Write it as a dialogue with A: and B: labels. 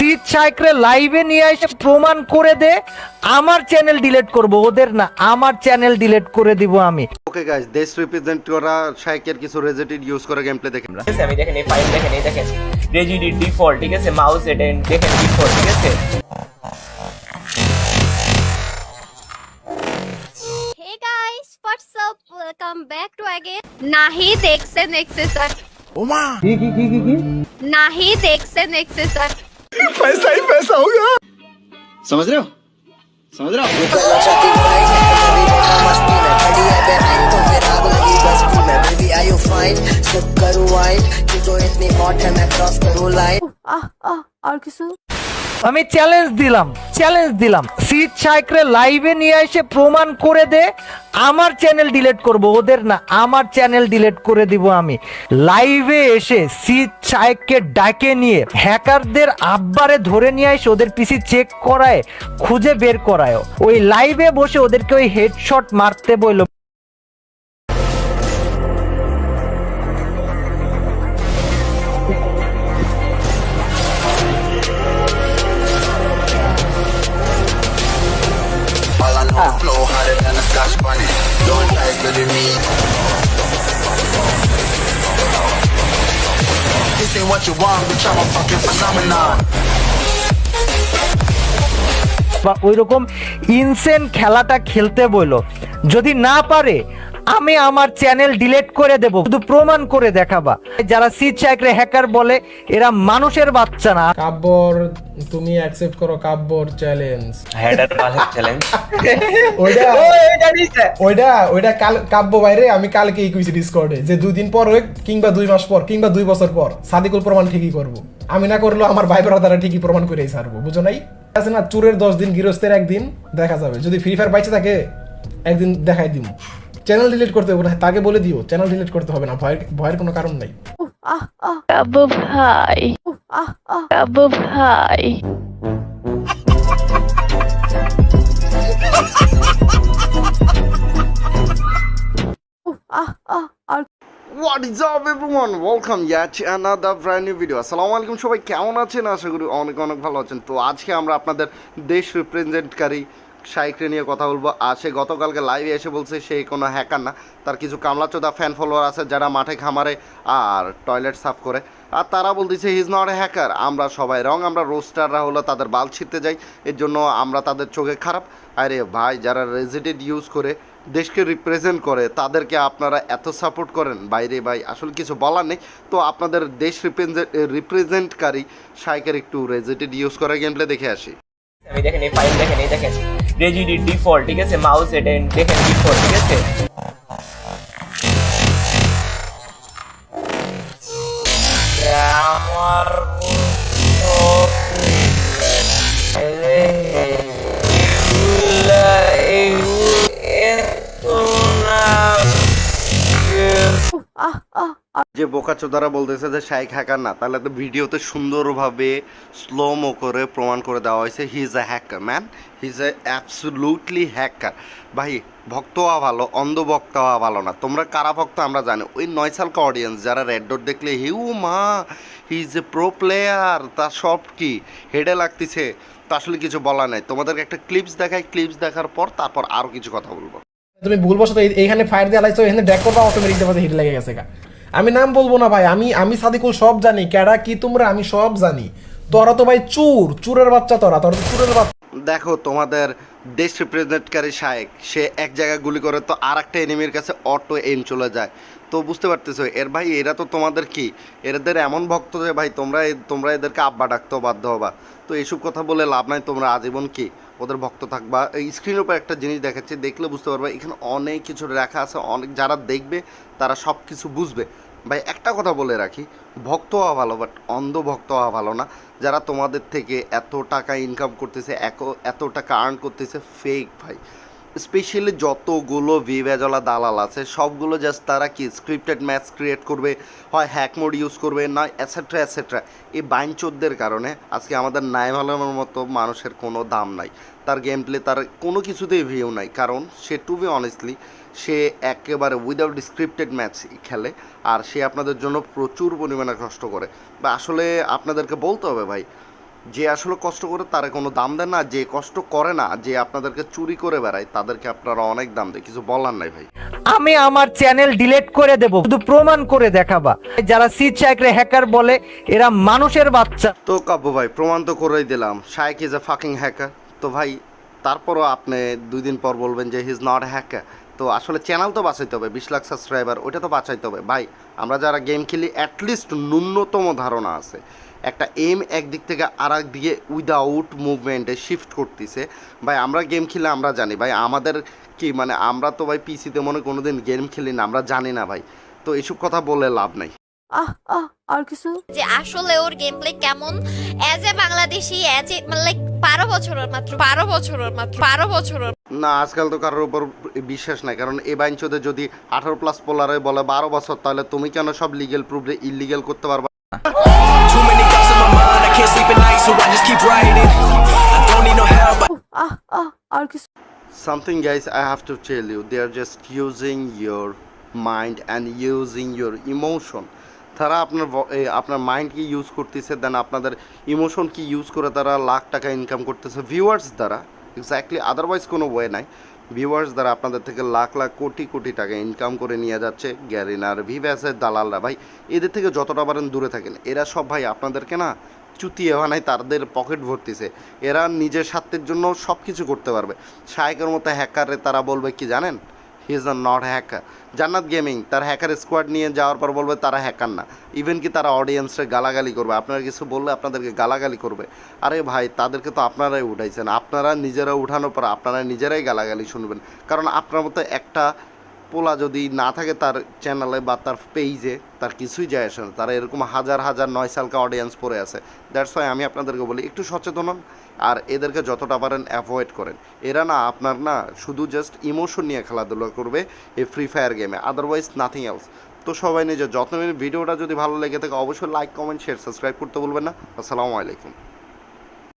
A: Seat সাইকরে লাইভে নিয়ে এসে প্রমাণ করে দে আমার চ্যানেল ডিলিট করব ওদের না আমার চ্যানেল ডিলিট করে দিব আমি
B: ওকে গাইস দেশ রিপ্রেজেন্ট করা শাইকের কিছু রেজেটেড ইউজ করে গেম প্লে দেখে আমরা
C: ঠিক আছে আমি দেখেন এই ফাইল দেখেন এই দেখেন রেজিডি ডিফল্ট ঠিক আছে মাউস এটেন দেখেন ডিফল্ট ঠিক আছে
D: Hey guys, what's up? Welcome back to again. नाही देखसे नेक्से सर नाही देखसे नेक्से सर
E: समझ रहे हो समझ रहे हो
F: Baby, are you fine? Sip करूँ wine, क्यों इतनी hot है मैं cross करूँ line?
A: আমি চ্যালেঞ্জ দিলাম চ্যালেঞ্জ দিলাম। সিট সাইকরে লাইভে নিয়ে এসে প্রমাণ করে দে, আমার চ্যানেল ডিলিট করব। ওদের না, আমার চ্যানেল ডিলিট করে দিব আমি। লাইভে এসে সিট সাইককে ডাকে নিয়ে হ্যাকারদের আব্বারে ধরে নিয়ে এসে ওদের পিসি চেক করায়, খুঁজে বের করায়। ওই লাইভে বসে ওদেরকে ওই হেডশট মারতে বলল
G: Don't to the me. This ain't what you want, bitch. I'm a fucking phenomenon.
A: বা ওই রকম ইনসেন খেলাটা খেলতে বলল যদি না পারে আমি আমার চ্যানেল ডিলিট করে দেব শুধু প্রমাণ করে দেখাবা। যারা সিট সাইকরে হ্যাকার বলে এরা মানুষের বাচ্চা না।
H: কাব্যর তুমি অ্যাকসেপ্ট করো কাব্যর চ্যালেঞ্জ
C: হেডার পাসের চ্যালেঞ্জ
H: ওইটা ওইটা ওইটা কাল কাব্য বাইরে আমি কালকেই কইছি ডিসকর্ডে যে দুই দিন পর হোক কিংবা দুই মাস পর কিংবা দুই বছর পর সাদিকুল প্রমাণ ঠিকই করব। আমি না করলেও আমার ভাই দ্বারা ঠিকই প্রমাণ করেই ছাড়বো বুঝো নাই? আছে না চুরের দশ দিন গৃহস্থের একদিন দেখা যাবে। যদি ফ্রি ফায়ার বাইচে থাকে একদিন দেখাই দিব চ্যানেল ডিলিট করতে হবে, তাকে বলে দিও চ্যানেল ডিলিট করতে হবে না, ভয়ের ভয়ের কোনো কারণ নাই।
B: নিউ ভিডিও সবাই কেমন আছেন? আশা করি অনেক অনেক ভালো আছেন। তো আজকে আমরা আপনাদের দেশ রিপ্রেজেন্টকারী শাইকরে নিয়ে কথা বলব। আর সে গতকালকে লাইভে এসে বলছে সে কোনো হ্যাকার না। তার কিছু কামলাচোদা ফ্যান ফলোয়ার আছে যারা মাঠে খামারে আর টয়লেট সাফ করে। আর তারা বলতেছে হিজ নট এ হ্যাকার আমরা সবাই রং, আমরা রোস্টাররা হলো তাদের বাল ছিঁড়তে যাই। এর জন্য আমরা তাদের চোখে খারাপ। আরে ভাই, যারা রেজিডেন্ট ইউজ করে, দেশকে রিপ্রেজেন্ট করে, তাদেরকে আপনারা এত সাপোর্ট করেন? বাইরে ভাই, আসলে কিছু বলার নেই। তো আপনাদের দেশ রিপ্রেজেন্ট রিপ্রেজেন্টকারী শাইকের একটু রেজিডেন্ট ইউজ করা গেমপ্লে দেখে আসি।
C: আমি দেখেন, এই ফাইল দেখেন, এই দেখেন। রেজিডি ডিফল্ট ঠিক আছে মাউস এটেন দেখেন ডিফল্ট ঠিক আছে আমার
B: যে বোকাচোদারা বলতেছে যে শাইক হ্যাকার না, তাহলে তো ভিডিওতে সুন্দরভাবে স্লোমো করে প্রমাণ করে দেওয়া হয়েছে he is a hacker man he is a hacker ভাই ভক্ত হওয়া ভালো অন্ধ ভক্ত হওয়া ভালো না। তোমরা কারা ভক্ত আমরা জানি। ওই নয় সালকা অডিয়েন্স যারা রেড ডট দেখলে হিউ মা he is a pro player তার সব কি? হেডে লাগতেছে। তা আসলে কিছু বলা নাই। তোমাদেরকে একটা ক্লিপস দেখাই ক্লিপস দেখার পর তারপর আরও কিছু কথা বলব।
H: তুমি ভুলবশত এই- এইখানে ফায়ার দিয়ে আলাইছো, এখানে ড্যাক করবা অটোমেটিক দেবাতে হিট লেগে গেছে আমি নাম বলব না ভাই, আমি আমি সাদিকুল সব জানি ক্যাডা কি তোমরা, আমি সব জানি। তোরা তো ভাই চুর, চুরের বাচ্চা তোরা তোরা তো চুরের বাচ্চা।
B: দেখো তোমাদের দেশ রিপ্রেজেন্টকারী শায়েক, সে এক জায়গায় গুলি করে তো আর একটা এনিমির কাছে অটো এম চলে যায়। তো বুঝতে পারতেছো, এর ভাই, এরা তো তোমাদের কি? এদের এমন ভক্ত যে ভাই, তোমরা তোমরা এদেরকে আব্বা ডাকতেও বাধ্য হবা। তো এইসব কথা বলে লাভ নাই, তোমরা আজীবন কি? ওদের ভক্ত থাকবা। এই স্ক্রিনের উপর একটা জিনিস দেখাচ্ছি, দেখলে বুঝতে পারবা, এখানে অনেক কিছু লেখা আছে, অনেক যারা দেখবে, তারা সব কিছু বুঝবে। ভাই, একটা কথা বলে রাখি, ভক্ত হওয়া ভালো বাট অন্ধ ভক্ত হওয়া ভালো না। যারা তোমাদের থেকে এত টাকা ইনকাম করতেছে, এত- টাকা আর্ন করতেছে ফেক ভাই। স্পেশালি যতগুলো ভিভেজলা দালাল আছে, সবগুলো জাস্ট তারা কি স্ক্রিপ্টেড ম্যাচ ক্রিয়েট করবে, হয় হ্যাক মোড ইউজ করবে, না অ্যাসেট্রা অ্যাসেট্রা এই বাইনচোদদের কারণে আজকে আমাদের নাইম আলমের মতো মানুষের কোনো দাম নাই। তার গেম প্লে তার কোনো কিছুতেই ভিউ নাই। কারণ সে টু বি অনেস্টলি সে একেবারে উইদাউট স্ক্রিপ্টেড ম্যাচ খেলে, আর সে আপনাদের জন্য প্রচুর পরিমাণে কষ্ট করে। বা আসলে আপনাদেরকে বলতে হবে ভাই যে আসলে কষ্ট করে তারা কোনো দাম দেন না যে কষ্ট করে না যে আপনাদেরকে চুরি করে বেড়ায় তাদেরকে আপনারা অনেক দাম দেয়। কিছু বলার নাই ভাই।
A: আমি আমার চ্যানেল ডিলেট করে দেব শুধু প্রমাণ করে দেখাবা। যারা সিট চাকরে হ্যাকার বলে এরা মানুষের বাচ্চা।
B: তো কাব্য ভাই প্রমাণ তো করেই দিলাম। Shaik is a fucking hacker তো ভাই তারপরও আপনি দুই দিন পর বলবেন যে হি ইজ নট হ্যাকার তো আসলে চ্যানেল তো বাঁচাইতে হবে, বিশ লাখ সাবস্ক্রাইবার ওইটা তো বাঁচাইতে হবে। ভাই, আমরা যারা গেম খেলি অ্যাটলিস্ট ন্যূনতম ধারণা আছে। একটা এম একদিক থেকে আর দিকে উইদাউট মুভমেন্টে শিফট করতেছে। ভাই, আমরা গেম খেলে আমরা জানি। ভাই, আমাদের কি মানে আমরা তো ভাই পিসিতে মনে কোনো দিন গেম খেলি না, আমরা জানি না ভাই। তো এসব কথা বলে লাভ নাই।
I: আহ
D: আসলে কেমন? As a Bangladeshi as a like বারো বছর মাত্র বারো বছর বারো বছর
B: না আজকাল তো কারোর উপর বিশ্বাস নাই কারণ এ বাইন যদি আঠারো প্লাস পোলার বলে বারো বছর তাহলে তুমি কেন সব লিগেল প্রুফ ইলিগেল করতে পারবা? Something guys I have to tell you they are just using your mind and using your emotion তারা আপনার আপনার মাইন্ডকে ইউজ করতেছে দেন আপনাদের ইমোশন ইমোশনকে ইউজ করে তারা লাখ টাকা ইনকাম করতেছে ভিউয়ার্স দ্বারা এক্স্যাক্টলি আদারওয়াইজ কোনো ওয়ে নাই। ভিউয়ার্স দ্বারা আপনাদের থেকে লাখ লাখ কোটি কোটি টাকা ইনকাম করে নিয়ে যাচ্ছে গ্যারিনার ভিভ্যাসের দালালরা। ভাই, এদের থেকে যতটা পারেন দূরে থাকেন। এরা সব ভাই আপনাদেরকে না চুতিয়ে বানায়, তাদের পকেট ভর্তিছে। এরা নিজের স্বার্থের জন্য সব কিছু করতে পারবে। শায়কের মতো হ্যাকারে তারা বলবে কি জানেন? He is not hacker Jannat gaming তার হ্যাকার স্কোয়াড নিয়ে যাওয়ার পর বলবে তারা হ্যাকার না। ইভেন কি তারা অডিয়েন্সে গালাগালি করবে, আপনারা কিছু বললে আপনাদেরকে গালাগালি করবে। আরে ভাই, তাদেরকে তো আপনারাই উঠাইছেন, আপনারা নিজেরা উঠানোর পর আপনারা নিজেরাই গালাগালি শুনবেন। কারণ আপনার মতো একটা পোলা যদি না থাকে তার চ্যানেলে বা তার পেজে তার কিছুই যায় আসে না। তারা এরকম হাজার হাজার, নয় সালকা অডিয়েন্স পড়ে আছে। দ্যাটস ওয়াই আমি আপনাদেরকে বলি, একটু সচেতন হন আর এদেরকে যতটা পারেন অ্যাভয়েড করেন। এরা না আপনার না শুধু জাস্ট ইমোশন নিয়ে খেলাধুলা করবে এই ফ্রি ফায়ার গেমে আদারওয়াইজ নাথিং এলস তো সবাই নিজের যত্ন ভিডিওটা যদি ভালো লেগে থাকে, অবশ্যই লাইক কমেন্ট শেয়ার সাবস্ক্রাইব করতে বলবেন না। আসসালামু আলাইকুম।